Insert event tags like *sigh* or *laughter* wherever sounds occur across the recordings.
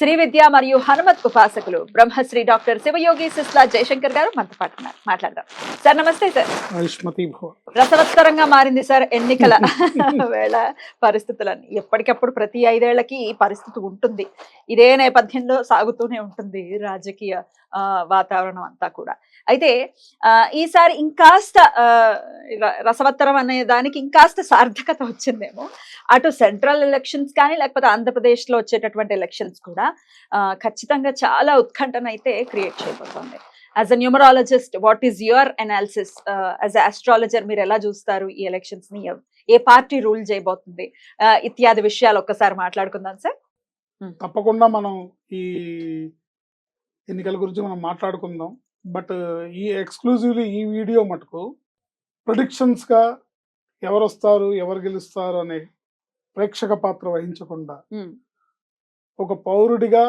Shri విద్య మరియు హనుమత్ ఉపాసకులు Brahmasri doctor Shivayogi Sisla Jayashankar garu మనతో పాటు మాట్లాడదాం. సార్ నమస్తే సార్. రసవత్తరంగా మారింది సార్ ఎన్నికల *laughs* వేళ పరిస్థితులన్నీ. ఎప్పటికప్పుడు ప్రతి ఐదేళ్ళకి ఈ పరిస్థితి ఉంటుంది. ఇదే నేపథ్యంలో సాగుతూనే ఉంటుంది రాజకీయ వాతావరణం అంతా కూడా. అయితే ఆ, ఈసారి ఇంకాస్త రసవత్తరం అనే దానికి ఇంకాస్త సార్థకత వచ్చిందేమో. అటు సెంట్రల్ ఎలక్షన్స్ కానీ లేకపోతే ఆంధ్రప్రదేశ్లో వచ్చేటటువంటి ఎలక్షన్స్ కూడా ఆ, ఖచ్చితంగా చాలా ఉత్కంఠన అయితే క్రియేట్ చేయబోతోంది as a numerologist what is your analysis as astrologer మీరు ఎలా చూస్తారు ఈ ఎలక్షన్స్ని? ఏ పార్టీ రూల్ చేయబోతుంది? ఇత్యాది విషయాలు ఒక్కసారి మాట్లాడుకుందాం సార్ తప్పకుండా మనం ఈ ఎన్నికల గురించి మనం మాట్లాడుకుందాం. బట్ ఈ ఎక్స్క్లూజివ్లీ ఈ వీడియో మటుకు ప్రొడిక్షన్స్గా ఎవరు వస్తారు ఎవరు గెలుస్తారు అనే ప్రేక్షక పాత్ర వహించకుండా ఒక పౌరుడిగా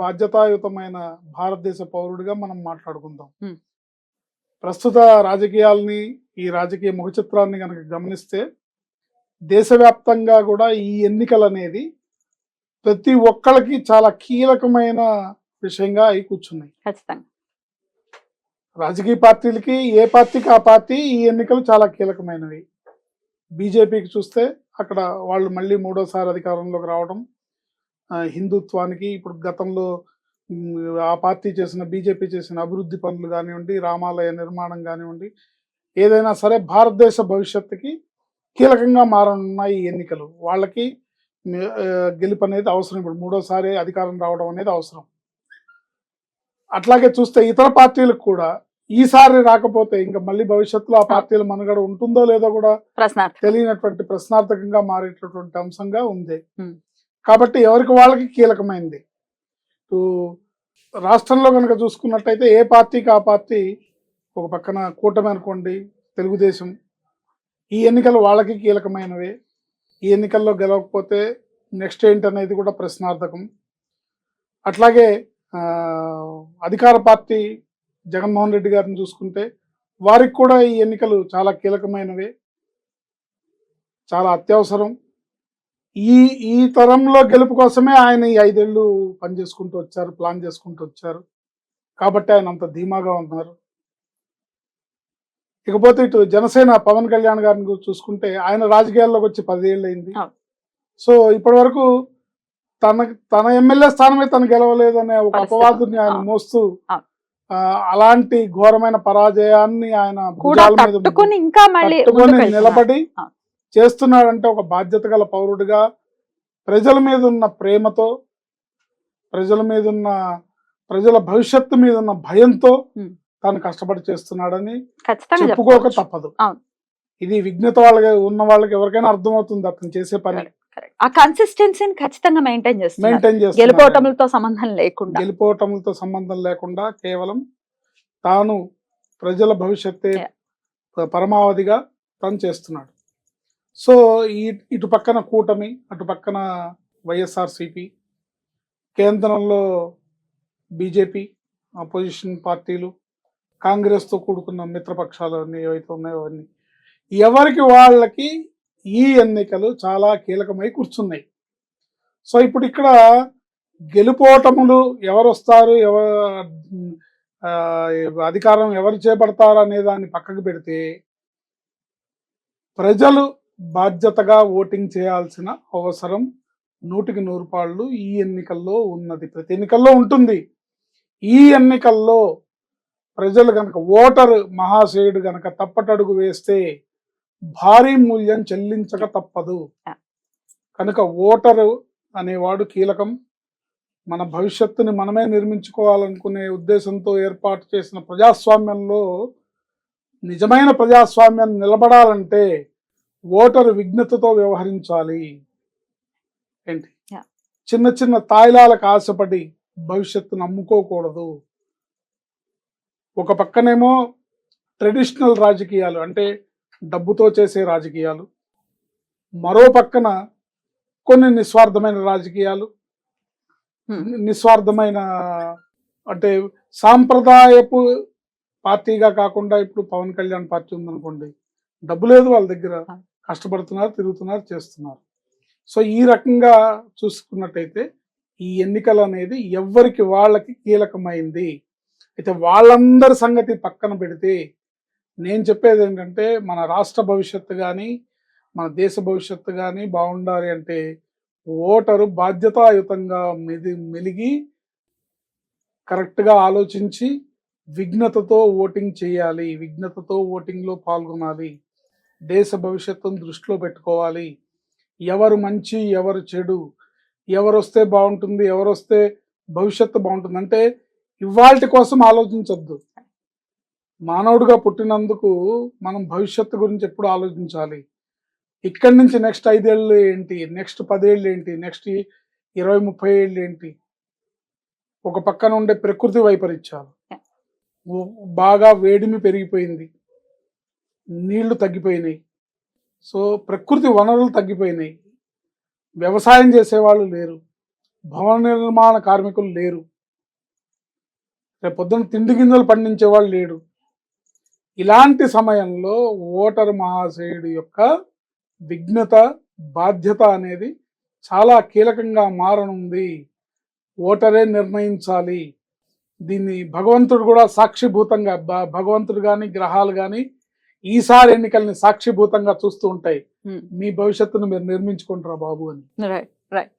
బాధ్యతాయుతమైన భారతదేశ పౌరుడిగా మనం మాట్లాడుకుందాం. ప్రస్తుత రాజకీయాల్ని ఈ రాజకీయ ముఖ చిత్రాన్ని కనుక గమనిస్తే దేశవ్యాప్తంగా కూడా ఈ ఎన్నికలు అనేది ప్రతి ఒక్కళ్ళకి చాలా కీలకమైన విషయంగా అయి కూర్చున్నాయి. రాజకీయ పార్టీలకి ఏ పార్టీకి ఆ పార్టీ ఈ ఎన్నికలు చాలా కీలకమైనవి. బీజేపీకి చూస్తే అక్కడ వాళ్ళు మళ్ళీ మూడోసారి అధికారంలోకి రావడం హిందుత్వానికి ఇప్పుడు గతంలో ఆ పార్టీ చేసిన బీజేపీ చేసిన అభివృద్ధి పనులు కానివ్వండి రామాలయ నిర్మాణం కానివ్వండి ఏదైనా సరే భారతదేశ భవిష్యత్తుకి కీలకంగా మారనున్న ఈ ఎన్నికలు. వాళ్ళకి గెలుపు అనేది అవసరం. ఇప్పుడు మూడోసారి అధికారం రావడం అనేది అవసరం. అట్లాగే చూస్తే ఇతర పార్టీలకు కూడా ఈసారి రాకపోతే ఇంకా మళ్ళీ భవిష్యత్తులో ఆ పార్టీల మనుగడ ఉంటుందో లేదో కూడా తెలియనటువంటి ప్రశ్నార్థకంగా మారేటటువంటి అంశంగా ఉంది. కాబట్టి ఎవరికి వాళ్ళకి కీలకమైంది? రాష్ట్రంలో కనుక చూసుకున్నట్టయితే ఏ పార్టీకి ఆ పార్టీ ఒక పక్కన కూటమి అనుకోండి తెలుగుదేశం ఈ ఎన్నికలు వాళ్ళకి కీలకమైనవే. ఈ ఎన్నికల్లో గెలవకపోతే నెక్స్ట్ ఏంటి అనేది కూడా ప్రశ్నార్థకం. అట్లాగే అధికార పార్టీ జగన్మోహన్ రెడ్డి గారిని చూసుకుంటే వారికి కూడా ఈ ఎన్నికలు చాలా కీలకమైనవే. చాలా అత్యవసరం. ఈ ఈ తరంలో గెలుపు కోసమే ఆయన ఈ ఐదేళ్ళు పనిచేసుకుంటూ వచ్చారు ప్లాన్ చేసుకుంటూ వచ్చారు కాబట్టి ఆయన అంత ధీమాగా ఉన్నారు ఇకపోతే ఇటు జనసేన పవన్ కళ్యాణ్ గారిని చూసుకుంటే ఆయన రాజకీయాల్లోకి వచ్చి పదేళ్ళు అయింది. సో ఇప్పటి వరకు తన తన ఎమ్మెల్యే స్థానమే తను గెలవలేదు అనే ఒక. అపవాదుని ఆయన. మోస్తూ అలాంటి ఘోరమైన పరాజయాన్ని ఆయన ఇంకా. నిలబడి. చేస్తున్నాడంటే ఒక బాధ్యత గల పౌరుడిగా ప్రజల మీద ఉన్న ప్రేమతో ప్రజల మీద ఉన్న ప్రజల భవిష్యత్తు మీద ఉన్న భయంతో. తాను కష్టపడి చేస్తున్నాడని చెప్పుకోక. తప్పదు. ఇది విఘ్నత వాళ్ళకి ఉన్న వాళ్ళకి ఎవరికైనా అర్థమవుతుంది అతను చేసే పని. ఆ కన్సిస్టెన్సీని ఖచ్చితంగా మెయింటైన్ చేస్తున్నారు మెయింటైన్ చేస్తున్నాడు గెలుపోటములతో సంబంధం లేకుండా గెలుపోవటంతో సంబంధం లేకుండా కేవలం తాను ప్రజల భవిష్యత్తే పరమావధిగా తను చేస్తున్నాడు సో ఈ ఇటు పక్కన కూటమి అటు పక్కన వైఎస్ఆర్సిపి కేంద్రంలో బీజేపీ అపోజిషన్ పార్టీలు కాంగ్రెస్తో కూడుకున్న మిత్రపక్షాలు అన్నీ ఏవైతే ఉన్నాయో అవన్నీ ఎవరికి వాళ్ళకి ఈ ఎన్నికలు చాలా కీలకమై కూర్చున్నాయి. సో ఇప్పుడు ఇక్కడ గెలుపోటములు ఎవరు వస్తారు ఎవరు అధికారం ఎవరు చేపడతారు అనే దాన్ని పక్కకు పెడితే ప్రజలు బాధ్యతగా ఓటింగ్ చేయాల్సిన అవసరం నూటికి నూరు పాళ్ళు ఈ ఎన్నికల్లో ఉన్నది. ప్రతి ఎన్నికల్లో ఉంటుంది. ఈ ఎన్నికల్లో ప్రజలు గనక ఓటరు మహాశయుడు గనక తప్పటడుగు వేస్తే భారీ మూల్యం చెల్లించక తప్పదు. కనుక ఓటరు అనేవాడు కీలకం. మన భవిష్యత్తుని మనమే నిర్మించుకోవాలనుకునే ఉద్దేశంతో ఏర్పాటు చేసిన ప్రజాస్వామ్యంలో నిజమైన ప్రజాస్వామ్యాన్ని నిలబడాలంటే ఓటరు విఘ్నతతో వ్యవహరించాలి ఏంటి. చిన్న చిన్న తాయిలాలకు ఆశపడి భవిష్యత్తును అమ్ముకోకూడదు ఒక పక్కనేమో ట్రెడిషనల్ రాజకీయాలు అంటే డబ్బుతో చేసే రాజకీయాలు మరో పక్కన కొన్ని నిస్వార్థమైన రాజకీయాలు. నిస్వార్థమైన అంటే సాంప్రదాయపు పార్టీగా కాకుండా ఇప్పుడు పవన్ కళ్యాణ్ పార్టీ ఉందనుకోండి డబ్బు లేదు వాళ్ళ దగ్గర. కష్టపడుతున్నారు తిరుగుతున్నారు చేస్తున్నారు. సో ఈ రకంగా చూసుకున్నట్టయితే ఈ ఎన్నికలు అనేది ఎవరికి వాళ్ళకి కీలకమైంది. అయితే వాళ్ళందరి సంగతి పక్కన పెడితే నేను చెప్పేది ఏంటంటే మన రాష్ట్ర భవిష్యత్తు కానీ మన దేశ భవిష్యత్తు కానీ బాగుండాలి అంటే ఓటరు బాధ్యతాయుతంగా మెది మెలిగి కరెక్ట్గా ఆలోచించి విఘ్నతతో ఓటింగ్ చేయాలి. విఘ్నతతో ఓటింగ్లో పాల్గొనాలి. దేశ భవిష్యత్తును దృష్టిలో పెట్టుకోవాలి. ఎవరు మంచి ఎవరు చెడు ఎవరు వస్తే బాగుంటుంది ఎవరు వస్తే భవిష్యత్తు బాగుంటుంది. అంటే ఇవాల్టి కోసం ఆలోచించొద్దు. మానవుడిగా పుట్టినందుకు మనం భవిష్యత్తు గురించి ఎప్పుడు ఆలోచించాలి? ఇక్కడి నుంచి నెక్స్ట్ ఐదేళ్ళు ఏంటి? నెక్స్ట్ పదేళ్ళు ఏంటి? నెక్స్ట్ ఇరవై ముప్పై ఏళ్ళు ఏంటి? ఒక పక్కన ఉండే ప్రకృతి వైపరీత్యాలు. బాగా వేడిమి పెరిగిపోయింది. నీళ్ళు తగ్గిపోయినాయి. సో ప్రకృతి వనరులు తగ్గిపోయినాయి. వ్యవసాయం చేసేవాళ్ళు లేరు. భవన నిర్మాణ కార్మికులు లేరు. రేపు పొద్దున తిండి గింజలు పండించే వాళ్ళు లేడు ఇలాంటి సమయంలో ఓటరు మహాశయుడు యొక్క విఘ్నత బాధ్యత అనేది చాలా కీలకంగా మారనుంది. ఓటరే నిర్ణయించాలి. దీన్ని భగవంతుడు కూడా సాక్షిభూతంగా భగవంతుడు కానీ గ్రహాలు కానీ ఈసారి ఎన్నికల్ని సాక్షిభూతంగా చూస్తూ ఉంటాయి. Hmm. మీ భవిష్యత్తును మీరు నిర్మించుకుంటారా బాబు అని. రైట్ రైట్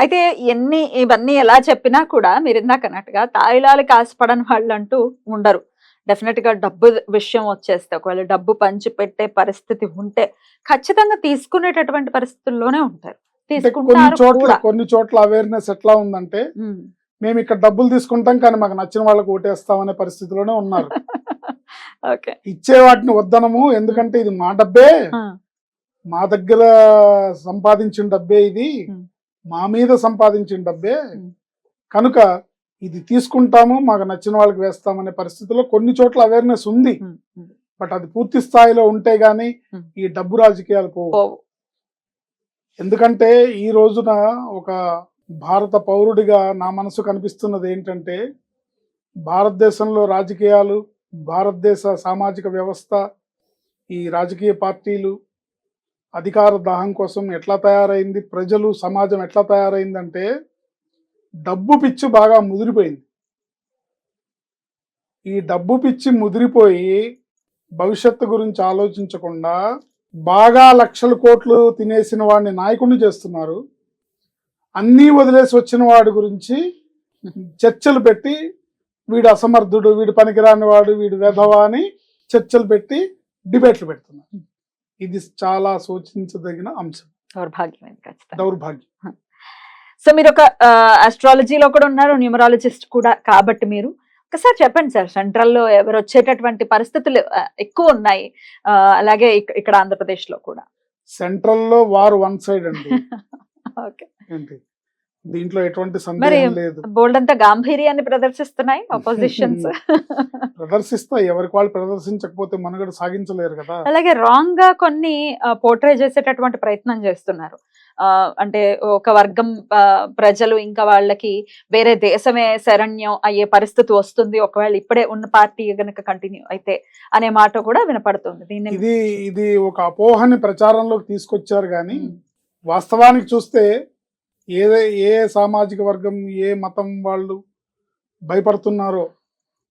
అయితే ఎన్ని ఇవన్నీ ఎలా చెప్పినా కూడా మీరు ఇందాక అన్నట్టుగా తాయిలాలకి ఆశపడని వాళ్ళు అంటూ ఉండరు. డెఫినెట్గా డబ్బు విషయం వచ్చేస్తే ఒకవేళ డబ్బు పంచి పెట్టే పరిస్థితి ఉంటే ఖచ్చితంగా తీసుకునేటటువంటి పరిస్థితుల్లోనే ఉంటారు. తీసుకుంటారు కొన్ని చోట్ల అవేర్నెస్ ఎట్లా ఉందంటే ఉమ్. మేము ఇక్కడ డబ్బులు తీసుకుంటాం కానీ మాకు నచ్చిన వాళ్ళకి ఓటేస్తామనే పరిస్థితిలోనే ఉన్నారు *laughs* ఇచ్చే వాటిని వద్దనము ఎందుకంటే ఇది మా డబ్బే మా దగ్గర సంపాదించిన డబ్బే ఇది. మా మీద సంపాదించిన డబ్బే. కనుక ఇది తీసుకుంటాము మాకు నచ్చిన వాళ్ళకి వేస్తామనే పరిస్థితిలో కొన్ని చోట్ల అవేర్నెస్ ఉంది. బట్ అది పూర్తి స్థాయిలో ఉంటే గానీ. ఈ డబ్బు రాజకీయాలు పోవు ఎందుకంటే ఈ రోజున ఒక భారత పౌరుడిగా నా మనసు కనిపిస్తున్నది ఏంటంటే భారతదేశంలో రాజకీయాలు భారతదేశ సామాజిక వ్యవస్థ ఈ రాజకీయ పార్టీలు అధికార దాహం కోసం ఎట్లా తయారైంది ప్రజలు సమాజం ఎట్లా తయారైందంటే డబ్బు పిచ్చి బాగా ముదిరిపోయింది. ఈ డబ్బు పిచ్చి ముదిరిపోయి భవిష్యత్తు గురించి ఆలోచించకుండా బాగా లక్షల కోట్లు తినేసిన వాడిని నాయకుడిని చేస్తున్నారు. అన్నీ వదిలేసి వచ్చిన వాడి గురించి చర్చలు పెట్టి వీడు అసమర్థుడు వీడు పనికిరాని వాడు వీడు వెధవా అని చర్చలు పెట్టి డిబేట్లు పెడుతున్నారు ఇది చాలా సూచించదగిన అంశం. దౌర్భాగ్యం. సో మీరు ఒక ఆస్ట్రాలజీలో కూడా ఉన్నారు న్యూమరాలజిస్ట్ కూడా కాబట్టి మీరు. ఒకసారి చెప్పండి సార్ సెంట్రల్లో ఎవరు వచ్చేటటువంటి పరిస్థితులు ఎక్కువ ఉన్నాయి అలాగే ఇక్- ఇక్కడ ఆంధ్రప్రదేశ్లో కూడా. సెంట్రల్లో వారు వన్ సైడ్ అండి. *laughs* ఏంటి? దీంట్లో ఎటువంటి సందేహం లేదు. బోల్డ్ అంతా గాంభీర్యాన్ని ప్రదర్శిస్తున్నాయి *laughs* అపోజిషన్స్ ప్రదర్శిస్తా ఎవరికి వాళ్ళు ప్రదర్శించకపోతే మనుగడ సాగించలేరు కదా. అలాగే రాంగ్గా కొన్ని పోర్ట్రే చేసేటటువంటి ప్రయత్నం చేస్తున్నారు. అంటే ఒక వర్గం ప్రజలు ఇంకా వాళ్ళకి వేరే దేశమే శరణ్యం అయ్యే పరిస్థితి వస్తుంది. ఒకవేళ ఇప్పుడే ఉన్న పార్టీ గనక కంటిన్యూ అయితే అనే మాట కూడా వినపడుతుంది. దీన్ని ఇది ఇది ఒక అపోహని ప్రచారంలోకి తీసుకొచ్చారు కానీ వాస్తవానికి చూస్తే ఏ ఏ సామాజిక వర్గం ఏ మతం వాళ్ళు భయపడుతున్నారో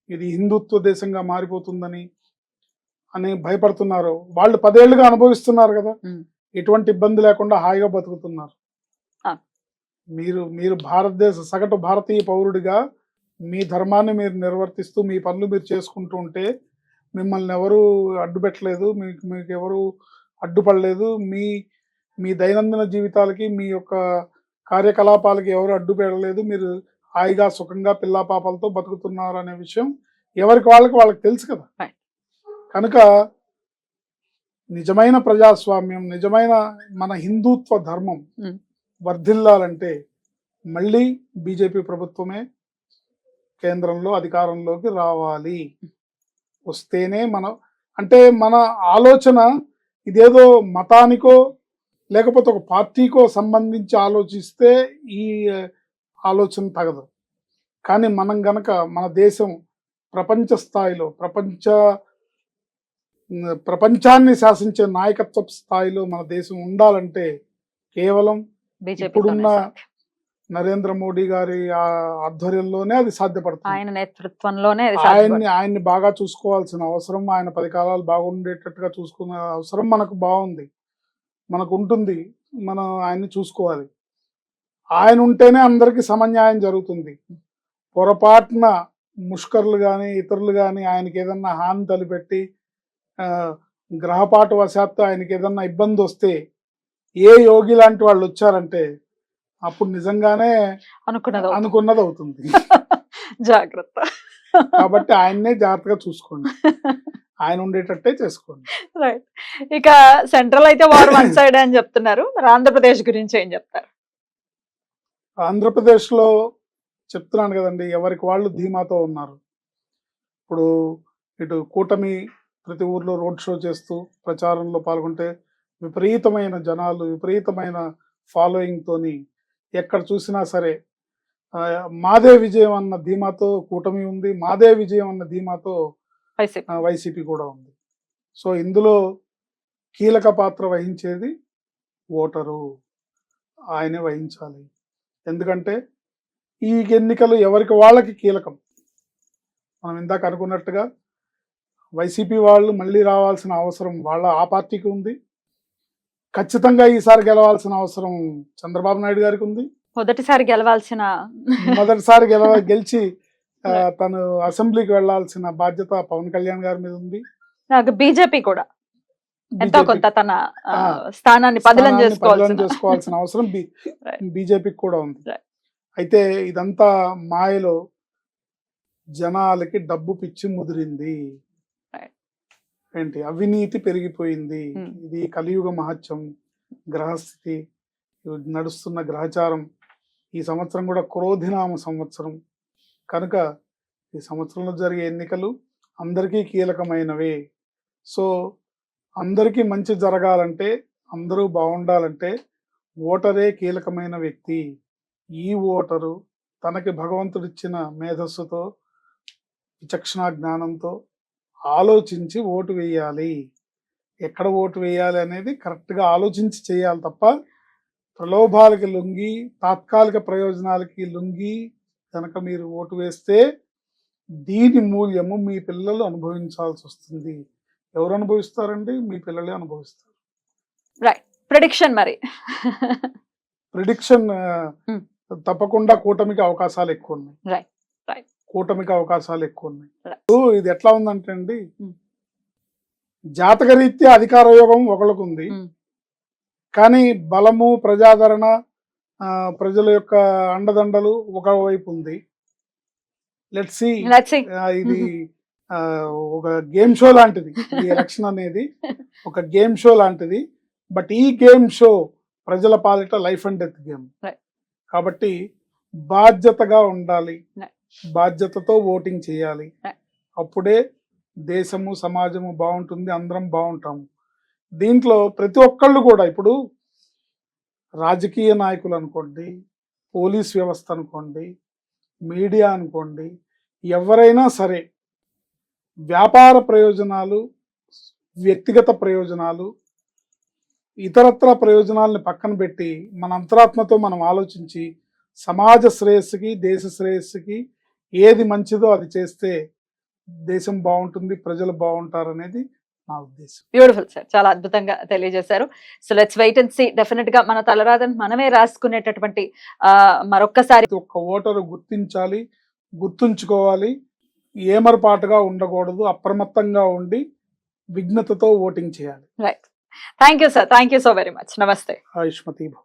ఇది హిందుత్వ దేశంగా మారిపోతుందని అని భయపడుతున్నారో వాళ్ళు పదేళ్ళుగా అనుభవిస్తున్నారు కదా. ఎటువంటి ఇబ్బంది లేకుండా హాయిగా బతుకుతున్నారు. మీరు మీరు భారతదేశ సగటు భారతీయ పౌరుడిగా మీ ధర్మాన్ని మీరు నిర్వర్తిస్తూ మీ పనులు మీరు చేసుకుంటూ ఉంటే మిమ్మల్ని ఎవరు అడ్డుపెట్టలేదు మీకు మీకు ఎవరు అడ్డుపడలేదు మీ మీ దైనందిన జీవితాలకి మీ యొక్క కార్యకలాపాలకి ఎవరు అడ్డు పెట్టలేదు మీరు హాయిగా సుఖంగా పిల్లా పాపలతో బతుకుతున్నారు అనే విషయం ఎవరికి వాళ్ళకి వాళ్ళకి తెలుసు కదా. కనుక నిజమైన ప్రజాస్వామ్యం నిజమైన మన హిందుత్వ ధర్మం Mm. వర్ధిల్లాలంటే మళ్ళీ బీజేపీ ప్రభుత్వమే కేంద్రంలో అధికారంలోకి రావాలి వస్తేనే మనం అంటే మన ఆలోచన ఇదేదో మతానికో లేకపోతే ఒక పార్టీకో సంబంధించి ఆలోచిస్తే ఈ ఆలోచన తగదు. కానీ మనం గనక మన దేశం ప్రపంచ స్థాయిలో ప్రపంచ ప్రపంచాన్ని శాసించే నాయకత్వ స్థాయిలో మన దేశం ఉండాలంటే కేవలం ఇప్పుడున్న నరేంద్ర మోడీ గారి ఆధ్వర్యంలోనే అది సాధ్యపడుతుంది. ఆయన నేతృత్వంలోనే. ఆయన్ని ఆయన్ని బాగా చూసుకోవాల్సిన అవసరం ఆయన పది కాలాలు బాగుండేటట్టుగా చూసుకునే అవసరం మనకు బాగుంది. మనకు ఉంటుంది మనం ఆయన్ని చూసుకోవాలి. ఆయన ఉంటేనే అందరికీ సమన్యాయం జరుగుతుంది. పొరపాటున ముష్కర్లు కానీ ఇతరులు కానీ ఆయనకి ఏదన్నా హాని తలపెట్టి గ్రహపాటు వశాత్తు ఆయనకి ఏదన్నా ఇబ్బంది వస్తే ఏ యోగి లాంటి వాళ్ళు వచ్చారంటే అప్పుడు నిజంగానే అనుకున్నది. అనుకున్నది అవుతుంది *laughs* జాగ్రత్త. కాబట్టి ఆయన్నే జాగ్రత్తగా చూసుకోండి. *laughs* ఆయన ఉండేటట్టే చేసుకోండి. రైట్ ఇక సెంట్రల్ అయితే వార్ వన్ *coughs* సైడ్ అని చెప్తున్నారు. మరి ఆంధ్రప్రదేశ్ గురించి ఏం చెప్తారు? ఆంధ్రప్రదేశ్లో చెప్తున్నాను కదండి ఎవరికి వాళ్ళు ధీమాతో ఉన్నారు. ఇప్పుడు ఇటు కూటమి ప్రతి ఊర్లో రోడ్ షో చేస్తూ ప్రచారంలో పాల్గొంటే విపరీతమైన జనాలు విపరీతమైన ఫాలోయింగ్ తోని ఎక్కడ చూసినా సరే మాదే విజయం అన్న ధీమాతో కూటమి ఉంది మాదే విజయం అన్న ధీమాతో వైసీపీ. కూడా ఉంది. సో ఇందులో కీలక పాత్ర వహించేది ఓటరు. ఆయనే వహించాలి. ఎందుకంటే ఈ ఎన్నికలు ఎవరికి వాళ్ళకి కీలకం. మనం ఇందాక అనుకున్నట్టుగా వైసీపీ వాళ్ళు మళ్ళీ రావాల్సిన అవసరం వాళ్ళ ఆ పార్టీకి ఉంది. ఖచ్చితంగా ఈసారి గెలవాల్సిన అవసరం చంద్రబాబు నాయుడు గారికి ఉంది. మొదటిసారి గెలవాల్సిన మొదటిసారి గెలవ గెలిచి తను అసెంబ్లీకి వెళ్ళాల్సిన బాధ్యత పవన్ కళ్యాణ్ గారి మీద ఉంది. బీజేపీ కూడా. ఎంతో కొంత తన స్థానాన్ని పదిలం చేసుకోవాల్సిన అవసరం. *laughs* బీజేపీకి కూడా ఉంది. అయితే ఇదంతా మాయలో జనాలకి డబ్బు పిచ్చి ముదిరింది. ఏంటి? అవినీతి పెరిగిపోయింది. Hmm. ఇది కలియుగ మహత్యం గ్రహస్థితి నడుస్తున్న గ్రహచారం. ఈ సంవత్సరం కూడా క్రోధినామ సంవత్సరం. కనుక ఈ సంవత్సరంలో జరిగే ఎన్నికలు అందరికీ కీలకమైనవే. సో అందరికీ మంచి జరగాలంటే అందరూ బాగుండాలంటే ఓటరే కీలకమైన వ్యక్తి. ఈ ఓటరు తనకి భగవంతుడిచ్చిన మేధస్సుతో విచక్షణ జ్ఞానంతో ఆలోచించి ఓటు వేయాలి. ఎక్కడ ఓటు వేయాలి అనేది కరెక్ట్గా ఆలోచించి చేయాలి తప్ప ప్రలోభాలకి లొంగి తాత్కాలిక ప్రయోజనాలకి లొంగి కనుక మీరు ఓటు వేస్తే దీని మూల్యము మీ పిల్లలు అనుభవించాల్సి వస్తుంది. ఎవరు అనుభవిస్తారండి? మీ పిల్లలే అనుభవిస్తారు. ప్రిడిక్షన్ మరి. Prediction Hmm. తప్పకుండా కూటమికి అవకాశాలు ఎక్కువ ఉన్నాయి. కూటమికి అవకాశాలు ఎక్కువ ఉన్నాయి. ఇది ఎట్లా ఉందంటే అండి Hmm. జాతక రీత్యా అధికార యోగం ఒకళ్ళకు ఉంది Hmm. కానీ బలము ప్రజాదరణ ప్రజల యొక్క అండదండలు ఒక వైపు ఉంది లెట్ సి లెట్స్ సీ ఇది ఒక గేమ్ షో లాంటిది. ఈ ఎలక్షన్ *laughs* అనేది ఒక గేమ్ షో లాంటిది. బట్ ఈ గేమ్ షో ప్రజల పాలిట లైఫ్ అండ్ డెత్ గేమ్. కాబట్టి బాధ్యతగా ఉండాలి. బాధ్యతతో ఓటింగ్ చేయాలి. అప్పుడే దేశము సమాజము బాగుంటుంది. అందరం బాగుంటాము. దీంట్లో ప్రతి ఒక్కళ్ళు కూడా ఇప్పుడు రాజకీయ నాయకులు అనుకోండి పోలీస్ వ్యవస్థ అనుకోండి మీడియా అనుకోండి ఎవరైనా సరే వ్యాపార ప్రయోజనాలు వ్యక్తిగత ప్రయోజనాలు ఇతరత్ర ప్రయోజనాలను పక్కన పెట్టి మన అంతరాత్మతో మనం ఆలోచించి సమాజ శ్రేయస్సుకి దేశ శ్రేయస్సుకి ఏది మంచిదో అది చేస్తే దేశం బాగుంటుంది ప్రజలు బాగుంటారు అనేది నా ఉద్దేశం. బ్యూటిఫుల్ సార్ చాలా అద్భుతంగా తెలియజేశారు. So let's wait and see డెఫినెట్గా మన తలరాతను మనమే రాసుకునేటటువంటి మరొక్కసారి ఒక్క ఓటరు గుర్తించాలి గుర్తుంచుకోవాలి. ఏమరపాటుగా ఉండకూడదు అప్రమత్తంగా ఉండి విఘ్నతతో ఓటింగ్ చేయాలి. Thank you sir thank you so very much నమస్తే ఆయుష్మతి